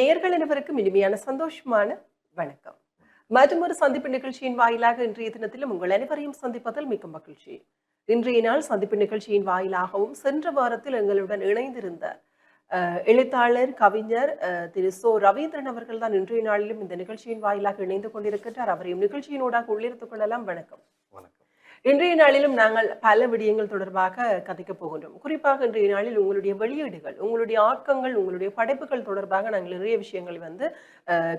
நேர்கள் அனைவருக்கும் இனிமையான சந்தோஷமான வணக்கம். மற்றொரு ஒரு சந்திப்பு நிகழ்ச்சியின் வாயிலாக இன்றைய தினத்திலும் உங்கள் அனைவரையும் சந்திப்பதில் மிக்க மகிழ்ச்சி. இன்றைய நாள் சந்திப்பு நிகழ்ச்சியின் வாயிலாகவும் சென்ற வாரத்தில் எங்களுடன் இணைந்திருந்த அஹ், எழுத்தாளர் கவிஞர் திரு சோ ரவீந்திரன் அவர்கள் தான் இன்றைய நாளிலும் இந்த நிகழ்ச்சியின் வாயிலாக இணைந்து கொண்டிருக்கின்றார். அவரையும் நிகழ்ச்சியினூடாக உள்ளிருத்துக் கொள்ளலாம். வணக்கம். இன்றைய நாளிலும் நாங்கள் பல விடயங்கள் தொடர்பாக கதைக்கப் போகின்றோம். குறிப்பாக இன்றைய நாளில் உங்களுடைய வெளியீடுகள் உங்களுடைய ஆக்கங்கள் உங்களுடைய படைப்புகள் தொடர்பாக நாங்கள் நிறைய விஷயங்களை வந்து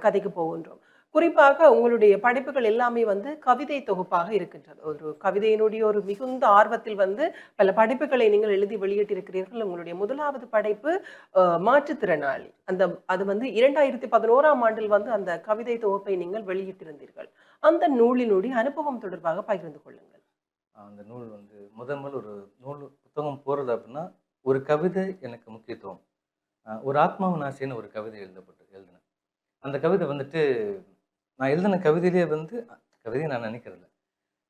கதைக்க போகின்றோம். குறிப்பாக உங்களுடைய படைப்புகள் எல்லாமே வந்து கவிதை தொகுப்பாக இருக்கின்றது. ஒரு கவிதையினுடைய ஒரு மிகுந்த ஆர்வத்தில் வந்து பல படைப்புகளை நீங்கள் எழுதி வெளியிட்டிருக்கிறீர்கள். உங்களுடைய முதலாவது படைப்பு மாற்றுத்திறனாளி. அந்த அது வந்து இரண்டாயிரத்தி பதினோராம் ஆண்டில் வந்து அந்த கவிதை தொகுப்பை நீங்கள் வெளியிட்டிருந்தீர்கள். அந்த நூலினுடைய அனுபவம் தொடர்பாக பகிர்ந்து கொள்ளுங்கள். அந்த நூல் வந்து முதல் முதல் ஒரு நூல் புத்தகம் போகிறது அப்படின்னா ஒரு கவிதை எனக்கு முக்கியத்துவம். ஒரு ஆத்மாவநாசின்னு ஒரு கவிதை எழுதப்பட்டு எழுதினேன். அந்த கவிதை வந்துட்டு நான் எழுதின கவிதையிலே வந்து கவிதையை நான் நினைக்கிறதில்ல.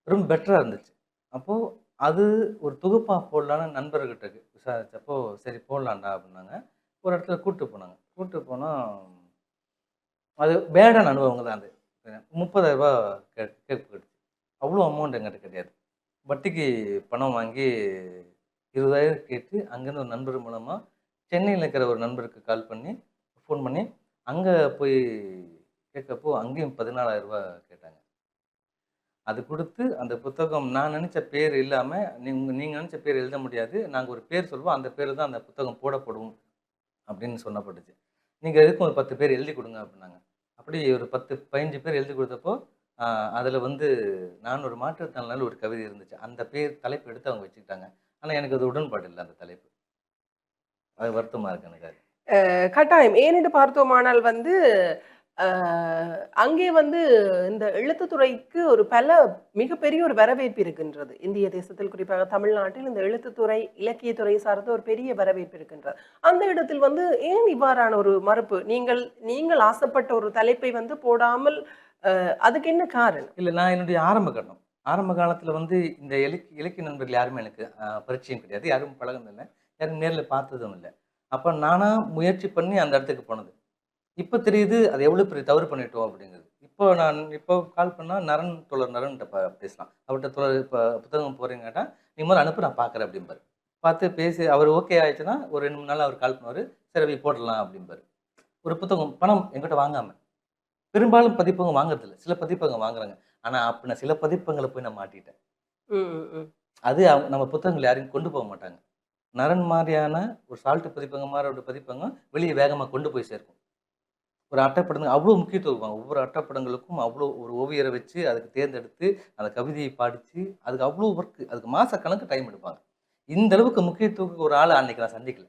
ரொம்ப பெட்டராக இருந்துச்சு. அப்போது அது ஒரு தொகுப்பாக போடலான்னு நண்பர்கிட்ட விசாரித்தப்போ சரி போடலாண்டா அப்படின்னாங்க. ஒரு இடத்துல கூப்பிட்டு போனாங்க. கூப்பிட்டு போனால் அது பேடான அனுபவங்கள் தான் அது. முப்பதாயிரரூபா கே கேட்பு அவ்வளோ அமௌண்ட் எங்கிட்ட கிடையாது. வட்டிக்கு பணம் வாங்கி இருபதாயிரம் கேட்டு அங்கேருந்து ஒரு நண்பர் மூலமாக சென்னையில் இருக்கிற ஒரு நண்பருக்கு கால் பண்ணி ஃபோன் பண்ணி அங்கே போய் கேட்கப்போ அங்கேயும் பதினாலாயிரம் ரூபா கேட்டாங்க. அது கொடுத்து அந்த புத்தகம் நான் நினச்ச பேர் இல்லாமல் நீங்கள் நீங்கள் நினச்ச பேர் எழுத முடியாது. நாங்கள் ஒரு பேர் சொல்லுவோம். அந்த பேர் தான் அந்த புத்தகம் போடப்படும் அப்படின்னு சொன்னப்பட்டுச்சு. நீங்கள் எதுக்கும் ஒரு பத்து பேர் எழுதி கொடுங்க அப்படின்னாங்க. அப்படி ஒரு பத்து பதினஞ்சு பேர் எழுதி கொடுத்தப்போ அதில் வந்து நான் ஒரு மாற்றுத்திறனால ஒரு கவிதை இருந்துச்சு. அந்த பேர் தலைப்பு எடுத்து அவங்க வச்சுக்கிட்டாங்க. ஆனால் எனக்கு அது உடன்பாடு இல்லை அந்த தலைப்பு. அது வருத்தமாக இருக்கு எனக்கு அது. கட்டாயம். ஏனென்று பார்த்தோமானால் வந்து அங்கே வந்து இந்த எழுத்துத்துறைக்கு ஒரு பல மிகப்பெரிய ஒரு வரவேற்பு இருக்கின்றது. இந்திய தேசத்தில் குறிப்பாக தமிழ்நாட்டில் இந்த எழுத்துத்துறை இலக்கியத்துறை சார்ந்த ஒரு பெரிய வரவேற்பு இருக்கின்றது. அந்த இடத்தில் வந்து ஏன் இவ்வாறான ஒரு மறுப்பு? நீங்கள் நீங்கள் ஆசைப்பட்ட ஒரு தலைப்பை வந்து போடாமல் அதுக்கு என்ன காரணம்? இல்லை நான் என்னுடைய ஆரம்ப கட்டம் ஆரம்ப காலத்தில் வந்து இந்த இலக்கிய இலக்கிய நண்பர்கள் யாருமே எனக்கு பரிச்சயம் கிடையாது. யாரும் பழகினதில்லை யாரும் நேரில் பார்த்ததும் இல்லை. அப்போ நானாக முயற்சி பண்ணி அந்த இடத்துக்கு போனது. இப்போ தெரியுது அது எவ்வளோ பெரிய தவறு பண்ணிட்டோம் அப்படிங்கிறது. இப்போ நான் இப்போ கால் பண்ணால் நரன் தொடர் நரன்கிட்ட ப பேசலாம். அவர்கிட்ட தொடர் இப்போ புத்தகம் போகிறீங்கட்டா நீ முதல்ல அனுப்ப நான் பார்க்குறேன் அப்படிம்பாரு. பார்த்து பேசி அவர் ஓகே ஆயிடுச்சுன்னா ஒரு ரெண்டு மூணு நாள் அவர் கால் பண்ணுவார். சரி போடலாம் அப்படிம்பாரு. ஒரு புத்தகம் பணம் எங்கிட்ட வாங்காமல் பெரும்பாலும் பதிப்பகம் வாங்குறதில்ல. சில பதிப்பகம் வாங்குறாங்க. ஆனால் அப்போ நான் சில பதிப்பங்களை போய் நான் மாட்டிட்டேன். அது நம்ம புத்தகங்கள் யாரையும் கொண்டு போக மாட்டாங்க. நரன் மாதிரியான ஒரு சால்ட்டு பதிப்பங்க மாதிரி ஒரு பதிப்பகம் வெளியே வேகமாக கொண்டு போய் சேர்க்கும். ஒரு அட்டைப்படங்கள் அவ்வளோ முக்கியத்துவம். ஒவ்வொரு அட்டைப்படங்களுக்கும் அவ்வளோ ஒரு ஓவியரை வச்சு அதுக்கு தேர்ந்தெடுத்து அந்த கவிதையை படித்து அதுக்கு அவ்வளோ ஒர்க்கு அதுக்கு மாத கணக்கு டைம் எடுப்பாங்க. இந்த அளவுக்கு முக்கியத்துவம் ஒரு ஆள் அன்னைக்கு நான் சந்திக்கல.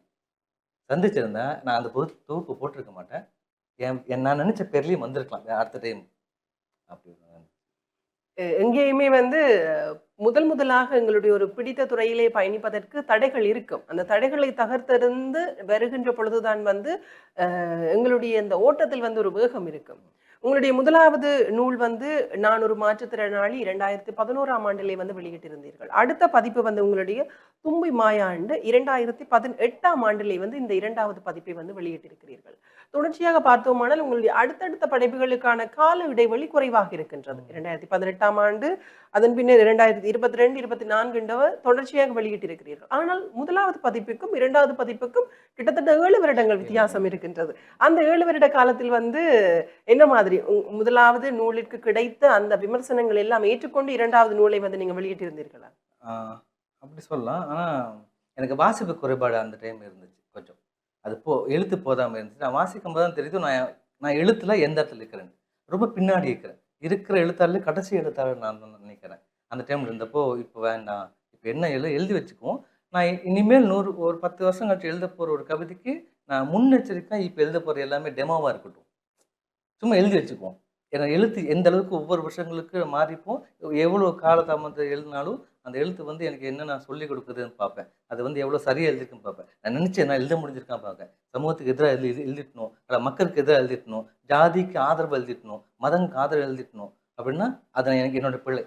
சந்திச்சிருந்தேன் நான் அந்த தொகுப்பு போட்டிருக்க மாட்டேன். என் நான் நினச்ச பேர்லேயும் வந்திருக்கலாம். அடுத்த டைம் அப்படி எங்கேயுமே வந்து முதல் முதலாக எங்களுடைய ஒரு பிடித்த துறையிலே பயணிப்பதற்கு தடைகள் இருக்கும். அந்த தடைகளை தகர்த்திருந்து வருகின்ற பொழுதுதான் வந்து எங்களுடைய இந்த ஓட்டத்தில் வந்து ஒரு வேகம் இருக்கும். உங்களுடைய முதலாவது நூல் வந்து நான் ஒரு மாற்றுத்திறனாளி இரண்டாயிரத்தி பதினோராம் ஆண்டிலே வந்து வெளியிட்டிருந்தீர்கள். அடுத்த பதிப்பு வந்து உங்களுடைய தும்பி மாயாண்டு இரண்டாயிரத்தி பதினெட்டாம் ஆண்டிலே வந்து இந்த இரண்டாவது பதிப்பை வந்து வெளியிட்டிருக்கிறீர்கள். தொடர்ச்சியாக பார்த்தோமானால் உங்களுடைய அடுத்தடுத்த படைப்புகளுக்கான கால இடைவெளி குறைவாக இருக்கின்றது. இரண்டாயிரத்தி பதினெட்டாம் ஆண்டு அதன் பின்னர் இரண்டாயிரத்தி இருபத்தி ரெண்டு இருபத்தி நான்கு தொடர்ச்சியாக வெளியிட்டிருக்கிறீர்கள். ஆனால் முதலாவது பதிப்புக்கும் இரண்டாவது பதிப்புக்கும் கிட்டத்தட்ட ஏழு வருடங்கள் வித்தியாசம் இருக்கின்றது. அந்த ஏழு வருட காலத்தில் வந்து என்ன மாதிரி முதலாவது நூலிற்கு கிடைத்த அந்த விமர்சனங்கள் எல்லாம் ஏற்றுக்கொண்டு இரண்டாவது நூலை வந்து நீங்க வெளியிட்டிருந்தீர்களா? அப்படி சொல்லலாம். ஆனால் எனக்கு வாசிப்பு குறைபாடு அந்த டைம் இருந்துச்சு. அது போ எழுத்து போதாமல் இருந்துச்சு. நான் வாசிக்கும் போது தான் தெரியுது நான் நான் எழுத்துல எந்த இடத்துல இருக்கிறேன். ரொம்ப பின்னாடி இருக்கிறேன். இருக்கிற எழுத்தாளர் கடைசி எழுத்தாளர் நான் தான் நினைக்கிறேன். அந்த டைம்ல இருந்தப்போ இப்போ வேண்டாம். இப்போ என்ன எழு எழுதி வச்சுக்குவோம். நான் இனிமேல் நூறு ஒரு பத்து வருஷம் கழிச்சு எழுத போகிற ஒரு கவிதைக்கு நான் முன்னெச்சரிக்கை இப்போ எழுத போகிற எல்லாமே டெமோவாக இருக்கட்டும். சும்மா எழுதி வச்சுக்குவோம். ஏன்னா எழுத்து எந்த அளவுக்கு ஒவ்வொரு வருஷங்களுக்கு மாறிப்போம் எவ்வளோ காலதாமதம் எழுதினாலும் அந்த எழுத்து வந்து எனக்கு என்ன நான் சொல்லிக் கொடுக்குதுன்னு பார்ப்பேன். அது வந்து எவ்வளோ சரியாக எழுதிருக்குன்னு பார்ப்பேன். நான் நினச்சேன் நான் எழுத முடிஞ்சிருக்கான் பார்ப்பேன். சமூகத்துக்கு எதிராக எழுதி எழுதிட்டணும் இல்லை மக்களுக்கு எதிராக எழுதிட்டணும் ஜாதிக்கு ஆதரவு எழுதிட்டணும் மதங்களுக்கு ஆதரவு எழுதிட்டணும் அப்படின்னா அது எனக்கு என்னோட பிள்ளை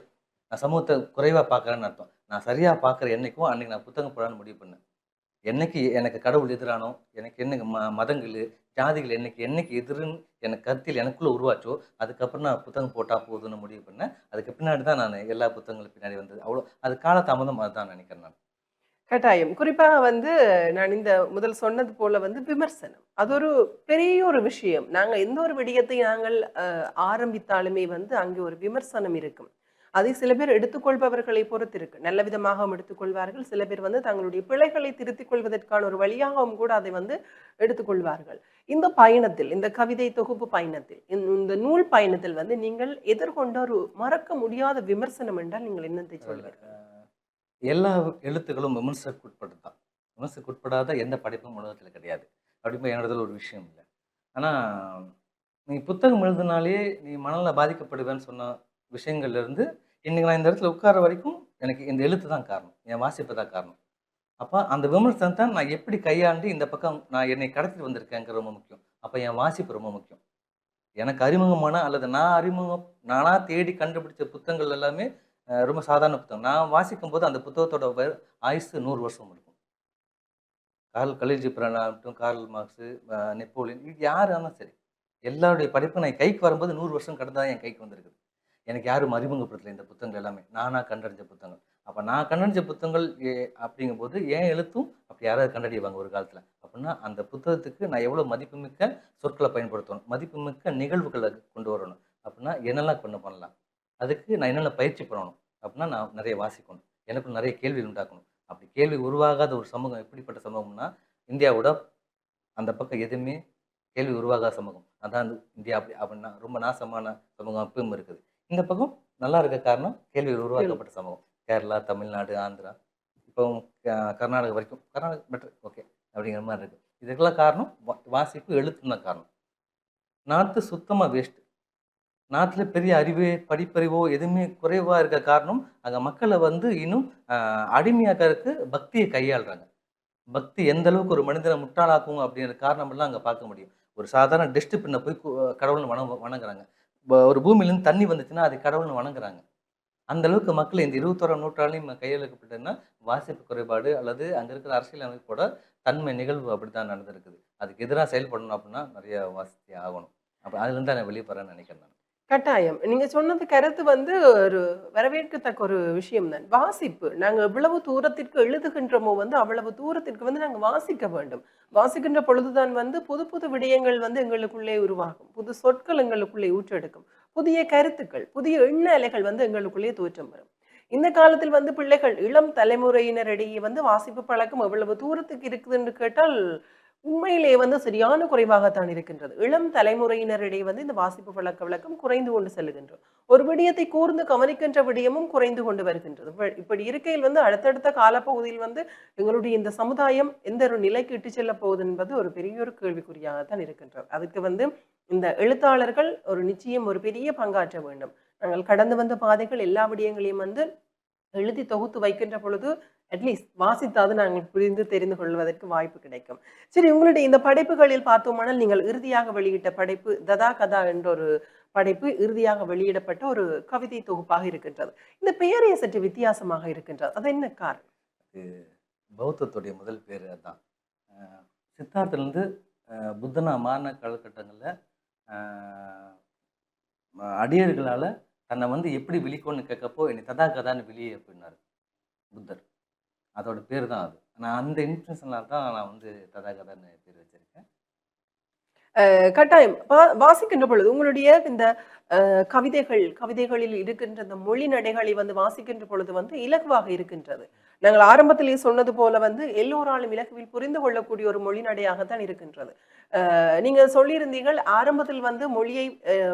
நான் சமூகத்தை குறைவாக பார்க்குறேன்னு அர்த்தம். நான் சரியாக பார்க்குற என்னைக்கும் அன்னைக்கு நான் புத்தகம் போடான்னு முடிவு பண்ணேன். என்னைக்கு எனக்கு கடவுள் எதிரானோ எனக்கு என்ன ம மதங்கள் ஜாதிகள் என்னைக்கு என்னைக்கு எதிருன்னு எனக்கு கருத்தில் எனக்குள்ளே உருவாச்சோ அதுக்கப்புறம் நான் புத்தகம் போட்டால் போதும்னு முடிவு பண்ணேன். அதுக்கு பின்னாடி தான் நான் எல்லா புத்தகங்களும் பின்னாடி வந்தது. அவ்வளோ அது காலதாமதம் அதுதான் நினைக்கிறேன் நான். கட்டாயம். குறிப்பாக வந்து நான் இந்த முதல் சொன்னது போல வந்து விமர்சனம். அது ஒரு பெரிய ஒரு விஷயம். நாங்கள் எந்த ஒரு விடயத்தை நாங்கள் ஆரம்பித்தாலுமே வந்து அங்கே ஒரு விமர்சனம் இருக்கும். அதை சில பேர் எடுத்துக்கொள்பவர்களை பொறுத்து இருக்கு நல்ல விதமாகவும் எடுத்துக்கொள்வார்கள். சில பேர் வந்து தங்களுடைய பிழைகளை திருத்திக் கொள்வதற்கான ஒரு வழியாகவும் கூட அதை வந்து எடுத்துக்கொள்வார்கள். இந்த பயணத்தில் இந்த கவிதை தொகுப்பு பயணத்தில் இந்த- நூல் பயணத்தில் வந்து நீங்கள் எதிர்கொண்ட ஒரு மறக்க முடியாத விமர்சனம் என்றால் நீங்கள் என்னத்தை சொல்வீர்கள்? எல்லா எழுத்துக்களும் விமர்சனத்துக்கு உட்பட்டு தான் விமர்சனத்துக்கு உட்படாத எந்த படைப்பும் உலகத்தில் கிடையாது. அப்படிப்போ என்னோடதுல ஒரு விஷயம் இல்லை. ஆனால் நீ புத்தகம் எழுதினாலே நீ மனநில பாதிக்கப்படுவேன்னு சொன்ன விஷயங்கள்ல இன்றைக்கி நான் இந்த இடத்துல உட்கார வரைக்கும் எனக்கு இந்த எழுத்து தான் காரணம். என் வாசிப்பு தான் காரணம். அப்போ அந்த விமர்சனத்தை நான் எப்படி கையாண்டு இந்த பக்கம் நான் என்னை கடத்திட்டு வந்திருக்கேங்கிற ரொம்ப முக்கியம். அப்போ என் வாசிப்பு ரொம்ப முக்கியம். எனக்கு அறிமுகமான அல்லது நான் அறிமுகம் நானாக தேடி கண்டுபிடிச்ச புத்தகங்கள் எல்லாமே ரொம்ப சாதாரண புத்தகம். நான் வாசிக்கும் போது அந்த புத்தகத்தோட ஆயுசு நூறு வருஷம் இருக்கும். கார்ல் கலிஜி ஆகட்டும் கார்ல் மார்க்ஸு நெப்போலியன் இது யார் இருந்தாலும் சரி. எல்லாருடைய படிப்பும் நான் கைக்கு வரும்போது நூறு வருஷம் கடந்தால் என் கைக்கு வந்திருக்குது. எனக்கு யாரும் அறிமுகப்படுத்தலை இந்த புத்தகங்கள் எல்லாமே? நானாக கண்டறிஞ்ச புத்தகங்கள். அப்போ நான் கண்டறிஞ்ச புத்தகங்கள் ஏ- அப்படிங்கும்போது ஏன் எழுத்தும் அப்படி யாராவது கண்டறிவாங்க ஒரு காலத்தில்? அப்படின்னா அந்த புத்தகத்துக்கு நான் எவ்வளோ மதிப்புமிக்க சொற்களை பயன்படுத்தணும் மதிப்புமிக்க நிகழ்வுகளை கொண்டு வரணும். அப்படின்னா என்னெல்லாம் கொண்டு பண்ணலாம்? அதுக்கு நான் என்னென்ன பயிற்சி பண்ணணும்? அப்படின்னா நான் நிறைய வாசிக்கணும். எனக்கு நிறைய கேள்வி உண்டாக்கணும். அப்படி கேள்வி உருவாகாத ஒரு சமூகம் எப்படிப்பட்ட சமூகம்னா இந்தியாவோட அந்த பக்கம் எதுவுமே கேள்வி உருவாகாத சமூகம். அதான் இந்தியா அப்படி அப்படின்னா ரொம்ப நாசமான சமூகம் அப்பவும் இருக்குது. இந்த பக்கம் நல்லா இருக்க காரணம் கேள்வி. உருவாக்கப்பட்ட சமூகம் கேரளா தமிழ்நாடு ஆந்திரா. இப்போ கர்நாடகா வரைக்கும் கர்நாடகா பெட்டர் ஓகே அப்படிங்கிற மாதிரி இருக்கு. இதுக்கெல்லாம் காரணம் வாசிப்பு எழுத்து தான் காரணம். நாற்று சுத்தமாக வேஸ்ட் நாட்டில் பெரிய அறிவு படிப்பறிவோ எதுவுமே குறைவாக இருக்க காரணம் அங்கே மக்களை வந்து இன்னும் அடிமையாக்கறதுக்கு பக்தியை கையாளுறாங்க. பக்தி எந்த அளவுக்கு ஒரு மனிதனை முட்டாளாக்கும் அப்படிங்கிற காரணம் எல்லாம் அங்கே பார்க்க முடியும். ஒரு சாதாரண டெஸ்ட் பின்ன போய் கு- கடவுள்னு வணங்க வணங்குறாங்க. ஒரு பூமியிலேருந்து தண்ணி வந்துச்சுன்னா அது கடவுள்னு வணங்குறாங்க. அந்த அளவுக்கு மக்கள் இந்த இருபத்தோராம் நூற்றாண்டையும் கையெழுக்கப்பட்டதுன்னா வாசிப்பு குறைபாடு அல்லது அங்கே இருக்கிற அரசியல் அமைப்போட தன்மை நிகழ்வு அப்படி தான் நடந்திருக்குது. அதுக்கு எதிராக செயல்படணும் அப்படின்னா நிறைய வாசித்தே ஆகணும். அப்போ அதுலேருந்து தான் நான் வெளியே போகிறேன்னு நினைக்கிறேன் நான். கட்டாயம். நீங்க சொன்னது கருத்து வந்து ஒரு வரவேற்கத்தக்க ஒரு விஷயம் தான். வாசிப்பு. நாங்க எவ்வளவு தூரத்திற்கு எழுதுகின்றோமோ வந்து அவ்வளவு தூரத்திற்கு வந்து நாங்க வாசிக்க வேண்டும். வாசிக்கின்ற பொழுதுதான் வந்து புது புது விடயங்கள் வந்து எங்களுக்குள்ளே உருவாகும். புது சொற்கள் எங்களுக்குள்ளே ஊற்றெடுக்கும். புதிய கருத்துக்கள் புதிய எண்ண அலைகள் வந்து எங்களுக்குள்ளே தோற்றம் வரும். இந்த காலத்தில் வந்து பிள்ளைகள் இளம் தலைமுறையினரிடையே வந்து வாசிப்பு பழக்கம் எவ்வளவு தூரத்துக்கு இருக்குதுன்னு கேட்டால் உண்மையிலே வந்து சரியான குறைவாகத்தான் இருக்கின்றது. இளம் தலைமுறையினரிடையே வந்து இந்த வாசிப்பு பழக்க வழக்கம் குறைந்து கொண்டு செல்லுகின்றோம் ஒரு விடயத்தை கூர்ந்து கவனிக்கின்ற விடயமும் குறைந்து கொண்டு வருகின்றது. இப்படி இருக்கையில் வந்து அடுத்தடுத்த காலப்பகுதியில் வந்து எங்களுடைய இந்த சமுதாயம் எந்த ஒரு நிலைக்கு இட்டு செல்ல போகுது என்பது ஒரு பெரிய ஒரு கேள்விக்குறியாகத்தான் இருக்கின்றது. அதுக்கு வந்து இந்த எழுத்தாளர்கள் ஒரு நிச்சயம் ஒரு பெரிய பங்காற்ற வேண்டும். நாங்கள் கடந்து வந்த பாதைகள் எல்லா விடயங்களையும் வந்து எழுதி தொகுத்து வைக்கின்ற பொழுது அட்லீஸ்ட் வாசித்தாவது நாங்கள் புரிந்து தெரிந்து கொள்வதற்கு வாய்ப்பு கிடைக்கும். சரி உங்களுடைய இந்த படைப்புகளில் பார்த்தோமானால் நீங்கள் இறுதியாக வெளியிட்ட படைப்பு ததா கதா என்ற ஒரு படைப்பு இறுதியாக வெளியிடப்பட்ட ஒரு கவிதை தொகுப்பாக இருக்கின்றது. இந்த பெயரே சற்று வித்தியாசமாக இருக்கின்றது. அது என்ன காரணம்? பௌத்தத்துடைய முதல் பேர் அதுதான். சித்தார்த்திலிருந்து புத்தனா மாறின காலகட்டங்களில் அடியர்களால் தன்னை வந்து எப்படி விழிக்கோன்னு கேட்கப்போ என்னை ததா கதான்னு வெளியே அப்படின்னாரு புத்தர். அதோட பேர் தான் அது. நான் அந்த இன்ஃப்ளூன்ஸ்னால தான் நான் வந்து ததா கதான்னு பேர் வச்சிருக்கேன். அஹ் கட்டாயம். வா- வாசிக்கின்ற பொழுது உங்களுடைய இந்த கவிதைகள் கவிதைகளில் இருக்கின்ற இந்த மொழி நடைகளை வந்து வாசிக்கின்ற பொழுது வந்து இலகுவாக இருக்கின்றது. நாங்கள் ஆரம்பத்திலேயே சொன்னது போல வந்து எல்லோராலும் இலகுவில் புரிந்து கொள்ளக்கூடிய ஒரு மொழி நடையாகத்தான் இருக்கின்றது. நீங்க சொல்லியிருந்தீர்கள் ஆரம்பத்தில் வந்து மொழியை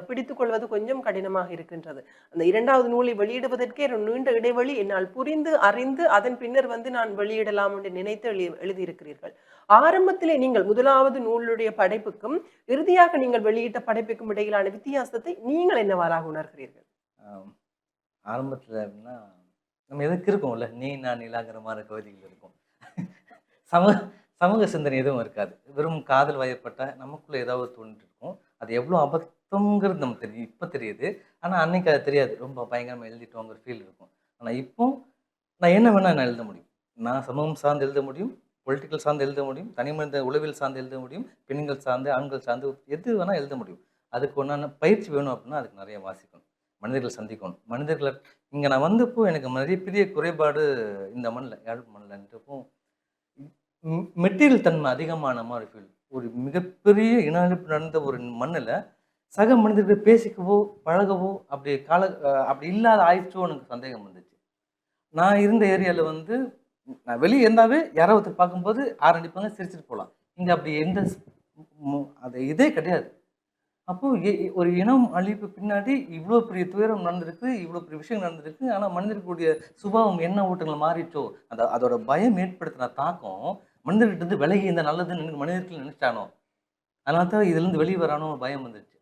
பிடித்துக் கொள்வது கொஞ்சம் கடினமாக இருக்கின்றது. அந்த இரண்டாவது நூலை வெளியிடுவதற்கே ஒரு நீண்ட இடைவெளி என்னால் புரிந்து அறிந்து அதன் பின்னர் வந்து நான் வெளியிடலாம் என்று நினைத்து எழுதியிருக்கிறீர்கள். ஆரம்பத்திலே நீங்கள் முதலாவது நூலுடைய படைப்புக்கும் இறுதியாக நீங்கள் வெளியிட்ட படைப்புக்கும் இடையிலான வித்தியாசத்தை நீங்கள் என்னவாறாக உணர்கிறீர்கள்? ஆரம்பத்தில் அப்படின்னா நம்ம எதுக்கு இருக்கோம்ல? நீ நான் நிலாங்கிற மாதிரி கவிதைகள் இருக்கும். சமூக சமூக சிந்தனை எதுவும் இருக்காது. வெறும் காதல் வயப்பட்ட நமக்குள்ளே ஏதாவது தோணிட்டு இருக்கும். அது எவ்வளோ அபத்தங்கிறது நமக்கு தெரியும். இப்போ தெரியுது. ஆனால் அன்னைக்கு அது தெரியாது. ரொம்ப பயங்கரமாக எழுதிட்டோங்கிற ஃபீல் இருக்கும். ஆனால் இப்போ நான் என்ன வேணால் நான் எழுத முடியும். நான் சமூகம் சார்ந்து எழுத முடியும். பொலிட்டிக்கல் சார்ந்து எழுத முடியும். தனி மனித உளவியல் சார்ந்து எழுத முடியும். பெண்கள் சார்ந்து ஆண்கள் சார்ந்து எது வேணால் எழுத முடியும். அதுக்கு ஒன்றான பயிற்சி வேணும் அப்படின்னா அதுக்கு நிறைய வாசிக்கணும். மனிதர்களை சந்திக்கணும். மனிதர்களை இங்கே நான் வந்தப்போ எனக்கு நிறைய பெரிய குறைபாடு இந்த மண்ணில் யாழ் மண்ணில்ன்றப்போ மெட்டீரியல் தன்மை அதிகமான மாதிரி ஃபீல் ஒரு மிகப்பெரிய இன அழிப்பு நடந்த ஒரு மண்ணில் சக மனிதர்கள் பேசிக்கவோ பழகவோ அப்படி கால அப்படி இல்லாத ஆயிடுச்சோ எனக்கு சந்தேகம் வந்துச்சு. நான் இருந்த ஏரியாவில் வந்து நான் வெளியே இருந்தாவே யாராவது பார்க்கும்போது ஆரம்பிப்பாங்க சிரிச்சிட்டு போகலாம். இங்கே அப்படி எந்த அது இதே கிடையாது. அப்போது ஒரு இனம் அழிப்பு பின்னாடி இவ்வளோ பெரிய துயரம் நடந்திருக்கு இவ்வளோ பெரிய விஷயம் நடந்திருக்கு. ஆனால் மனிதர்களுடைய சுபாவம் என்ன ஓட்டங்கள் மாறிச்சோ அந்த அதோட பயம் ஏற்படுத்தின தாக்கம் மனிதர்கிட்ட இருந்து விலகி இந்த நல்லதுன்னு மனிதர்கள் நினைச்சானோ அதனால தான் இதுலேருந்து வெளியே வரானோ பயம் வந்துருச்சு.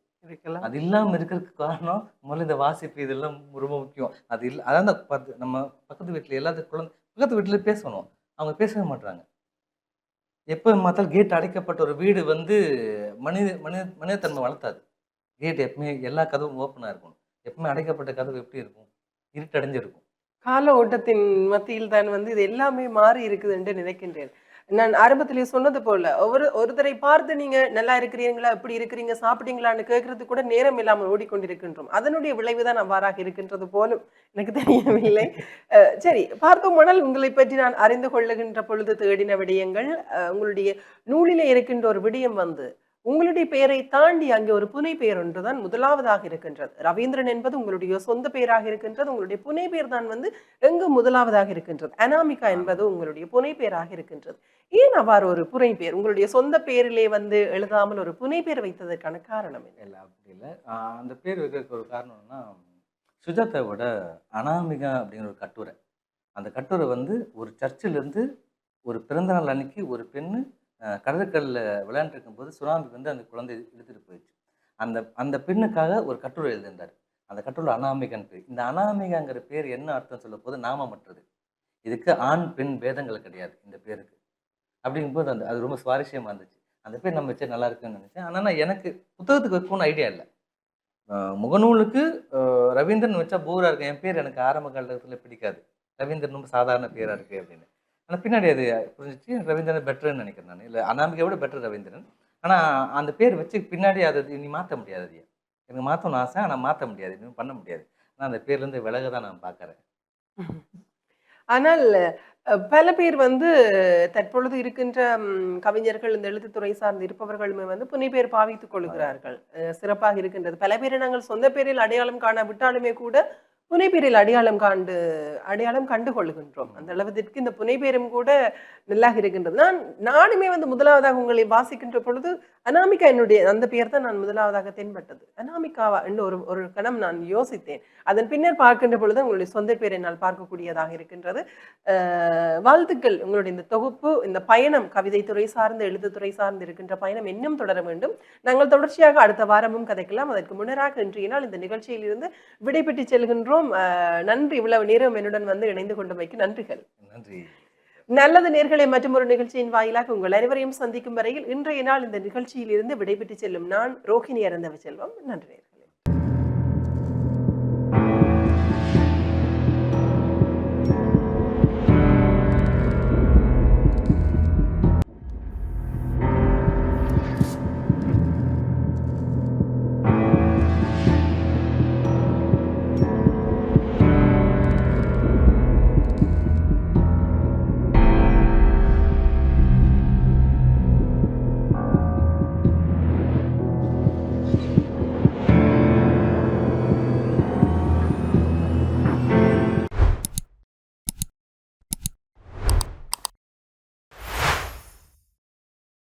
அது இல்லாமல் இருக்கிறதுக்கு காரணம் முதல்ல இந்த வாசிப்பு இதெல்லாம் ரொம்ப முக்கியம். அது இல்லை அதான் அந்த பத்து நம்ம பக்கத்து வீட்டில் எல்லாத்துக்கும் குழந்தை பக்கத்து வீட்டில் பேசணும். அவங்க பேசவே மாட்றாங்க. எப்போ பார்த்தாலும் கேட் அடைக்கப்பட்ட ஒரு வீடு வந்து மனித மனித மனிதத்தன்மை வளர்த்தாது. கேட் எப்பவுமே எல்லா கதவும் ஓப்பனாக இருக்கும் எப்பவுமே அடைக்கப்பட்ட கதவு எப்படி இருக்கும்? இருட்டடைஞ்சிருக்கும். கால ஓட்டத்தின் மத்தியில் தான் வந்து இது எல்லாமே மாறி இருக்குது என்று நினைக்கின்றேன். நான் ஆரம்பத்திலே சொன்னது போல ஒவ்வொரு ஒருத்தரை பார்த்து நீங்க நல்லா இருக்கிறீங்களா எப்படி இருக்கிறீங்க சாப்பிட்டீங்களான்னு கேட்கறது கூட நேரம் இல்லாமல் ஓடிக்கொண்டிருக்கின்றோம். அதனுடைய விளைவுதான் அவ்வாறாக இருக்கின்றது போலும் எனக்கு தெரியவில்லை. சரி சரி பார்த்தோமானால் உங்களை பற்றி நான் அறிந்து கொள்ளுகின்ற பொழுது தேடின விடயங்கள். உங்களுடைய நூலிலே இருக்கின்ற ஒரு விடயம் வந்து உங்களுடைய பெயரை தாண்டி அங்கே ஒரு புனை பெயர் ஒன்றுதான் முதலாவதாக இருக்கின்றது. ரவீந்திரன் என்பது உங்களுடைய சொந்த பெயராக இருக்கின்றது. உங்களுடைய புனை பெயர் தான் வந்து எங்கு முதலாவதாக இருக்கின்றது. அனாமிகா என்பது உங்களுடைய புனை பெயராக இருக்கின்றது. ஏன் அவ்வாறு ஒரு புனை பெயர்? உங்களுடைய சொந்த பெயரிலே வந்து எழுதாமல் ஒரு புனை பெயர் வைத்ததற்கான காரணம் இல்லை அப்படி இல்லை. அந்த பேர் வைக்கிறதுக்கு ஒரு காரணம்னா சுஜாதாவோட அனாமிகா அப்படிங்கிற ஒரு கட்டுரை. அந்த கட்டுரை வந்து ஒரு சர்ச்சிலேருந்து ஒரு பிறந்தநாள் அன்னைக்கு ஒரு பெண்ணு ஆஹ் விளையாண்டுருக்கும் போது சுனாமி வந்து அந்த குழந்தை எடுத்துகிட்டு போயிடுச்சு. அந்த அந்த பெண்ணுக்காக ஒரு கட்டுரை எழுதியிருந்தார். அந்த கட்டுரை அனாமிகன் பேர். இந்த அனாமிகாங்கிற பேர் என்ன அர்த்தம் சொல்ல போது நாமமற்றது. இதுக்கு ஆண் பெண் பேதங்கள் கிடையாது இந்த பேருக்கு. அப்படிங்கும்போது அந்த அது ரொம்ப சுவாரஸ்யமாக இருந்துச்சு. அந்த பேர் நம்ம வச்சா நல்லா இருக்குன்னு நினச்சேன். ஆனால் நான் எனக்கு புத்தகத்துக்கு வைக்கணும்னு ஐடியா இல்லை. முகநூலுக்கு ரவீந்திரன் வச்சா போராக இருக்கு என் பேர் எனக்கு ஆரம்ப காலத்தில் பிடிக்காது. ரவீந்திரன் ரொம்ப சாதாரண பேராக இருக்குது அப்படின்னு. ஆனால் பின்னாடி அது புரிஞ்சிச்சு. ரவீந்திரன் பெட்டர்னு நினைக்கிறேன் நான். இல்லை அனாமிகை விட பெட்டர் ரவீந்திரன். ஆனால் அந்த பேர் வச்சு பின்னாடி அதை நீ மாற்ற முடியாது அது. எனக்கு மாற்றணும்னு ஆசை ஆனால் மாற்ற முடியாது. இன்னும் பண்ண முடியாது. ஆனால் அந்த பேர்லேருந்து விலக தான் நான் பார்க்குறேன். ஆனால் பல பேர் வந்து தற்பொழுது இருக்கின்ற கவிஞர்கள் இந்த எழுத்துத்துறை சார்ந்து இருப்பவர்களுமே வந்து புனைப்பெயர் பாவித்துக் கொள்கிறார்கள். அஹ், சிறப்பாக இருக்கின்றது. பல பேரை நாங்கள் சொந்த பேரில் அடையாளம் காணாவிட்டாலுமே கூட புனைபேரில் அடையாளம் காண்டு அடையாளம் கண்டு கொள்கின்றோம் அந்த அளவிற்கு இந்த புனைபேரும் கூட நல்லாக இருக்கின்றது. நான் நானுமே வந்து முதலாவதாக உங்களை வாசிக்கின்ற பொழுது அனாமிகா என்னுடைய அந்த பெயர் தான் நான் முதலாவதாக தென்பட்டது. அனாமிகாவா என்று ஒரு ஒரு கணம் நான் யோசித்தேன். அதன் பின்னர் பார்க்கின்ற பொழுது உங்களுடைய சொந்த பேரை என்னால் பார்க்கக்கூடியதாக இருக்கின்றது. வாழ்த்துக்கள். உங்களுடைய இந்த தொகுப்பு இந்த பயணம் கவிதை துறை சார்ந்து எழுத்துத்துறை சார்ந்து இருக்கின்ற பயணம் இன்னும் தொடர வேண்டும். நாங்கள் தொடர்ச்சியாக அடுத்த வாரமும் கதைக்கலாம். அதற்கு முன்னராக இன்றைய நாள் இந்த நிகழ்ச்சியிலிருந்து விடைபெற்று செல்கின்றோம். அஹ், நன்றி இவ்வளவு நேரம் என்னுடன் வந்து இணைந்து கொண்டமைக்கு நன்றிகள். நன்றி. நல்லது நேர்களை மற்றும் ஒரு நிகழ்ச்சியின் வாயிலாக உங்கள் அனைவரையும் சந்திக்கும் வரையில் இன்றைய நாள் இந்த நிகழ்ச்சியில் இருந்து விடைபெற்று செல்லும் நான் ரோஹிணி அறந்தவ செல்வம். நன்றி.